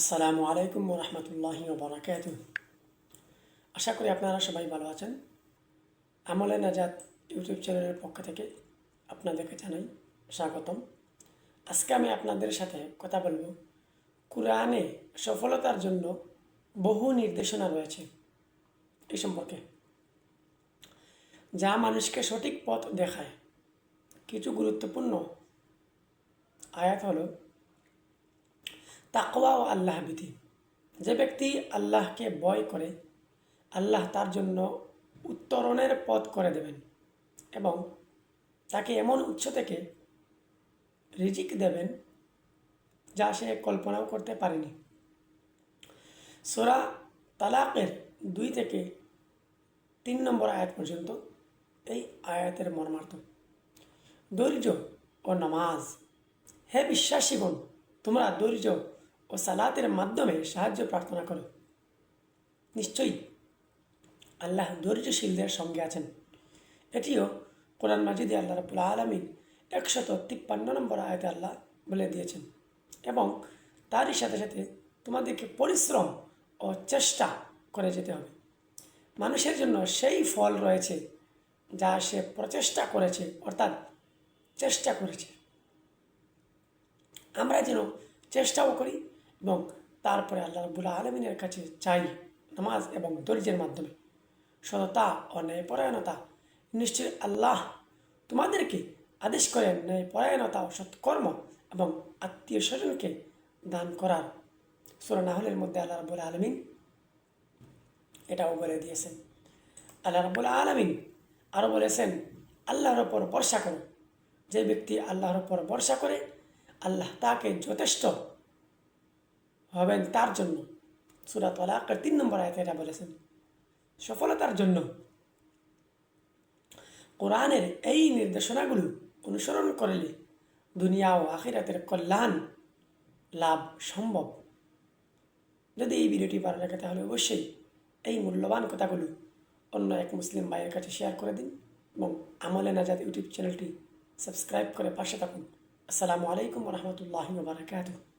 আসসালামু আলাইকুম রহমতুল্লাহি বারাকাত আশা করি আপনারা সবাই ভালো আছেন। আমলে নাজাত ইউটিউব চ্যানেলের পক্ষ থেকে আপনাদেরকে জানাই স্বাগতম। আজকে আমি আপনাদের সাথে কথা বলব কোরআনে সফলতার জন্য বহু নির্দেশনা রয়েছে এই সম্পর্কে। যা মানুষকে সঠিক পথ দেখায়। কিছু গুরুত্বপূর্ণ আয়াত হলো তাকওয়া ও আল্লাহ বিধি। যে ব্যক্তি আল্লাহকে ভয় করে, আল্লাহ তার জন্য উত্তরণের পথ করে দেবেন এবং তাকে এমন উৎস থেকে রিজিক দেবেন যা সে কল্পনাও করতে পারেনি। সোরা তালাকের দুই থেকে তিন নম্বর আয়াত পর্যন্ত এই আয়াতের মর্মার্থ। ধৈর্য ও নামাজ। হে বিশ্বাসীগণ তোমরা ধৈর্য ও সালাতের মাধ্যমে সাহায্য প্রার্থনা করো। নিশ্চয়ই আল্লাহ ধৈর্যশীলদের সঙ্গে আছেন। এটিও কোরআন মাজিদে আল্লাহ রবুল্লা আলমিন একশত তিপ্পান্ন নম্বর আয়তে আল্লাহ বলে দিয়েছেন এবং তারই সাথে সাথে তোমাদেরকে পরিশ্রম ও চেষ্টা করে যেতে হবে। মানুষের জন্য সেই ফল রয়েছে যা সে প্রচেষ্টা করেছে, অর্থাৎ চেষ্টা করেছে। আমরা যেন চেষ্টাও করি এবং তারপরে আল্লাহ রবুল্লা আলমিনের কাছে চাই নামাজ এবং দরিদ্রের মাধ্যমে। সততা ও ন্যায়পরায়ণতা। নিশ্চয়ই আল্লাহ তোমাদেরকে আদেশ করেন ন্যায়পরায়ণতা ও সৎকর্ম এবং আত্মীয় স্বজনকে দান করার। সুরা নাহলের মধ্যে আল্লাহ রবুল্লা আলমিন এটাও বলে দিয়েছেন। আল্লাহ রবুল্লা আলমিন আরও বলেছেন, আল্লাহর ওপর ভরসা করো। যে ব্যক্তি আল্লাহর ওপর ভরসা করে, আল্লাহ তাকে যথেষ্ট হবেন তার জন্য। সুরাত আলাকের তিন নম্বর আয়তে এটা বলেছেন। সফলতার জন্য কোরআনের এই নির্দেশনাগুলো অনুসরণ করলে দুনিয়া ও আখিরাতের কল্যাণ লাভ সম্ভব। যদি এই ভিডিওটি ভালো লাগে তাহলে অবশ্যই এই মূল্যবান কথাগুলো অন্য এক মুসলিম ভাইয়ের কাছে শেয়ার করে দিন এবং আমলে নাজাদ ইউটিউব চ্যানেলটি সাবস্ক্রাইব করে পাশে থাকুন। আসসালামু আলাইকুম রহমতুল্লাহ বারকাতুহ।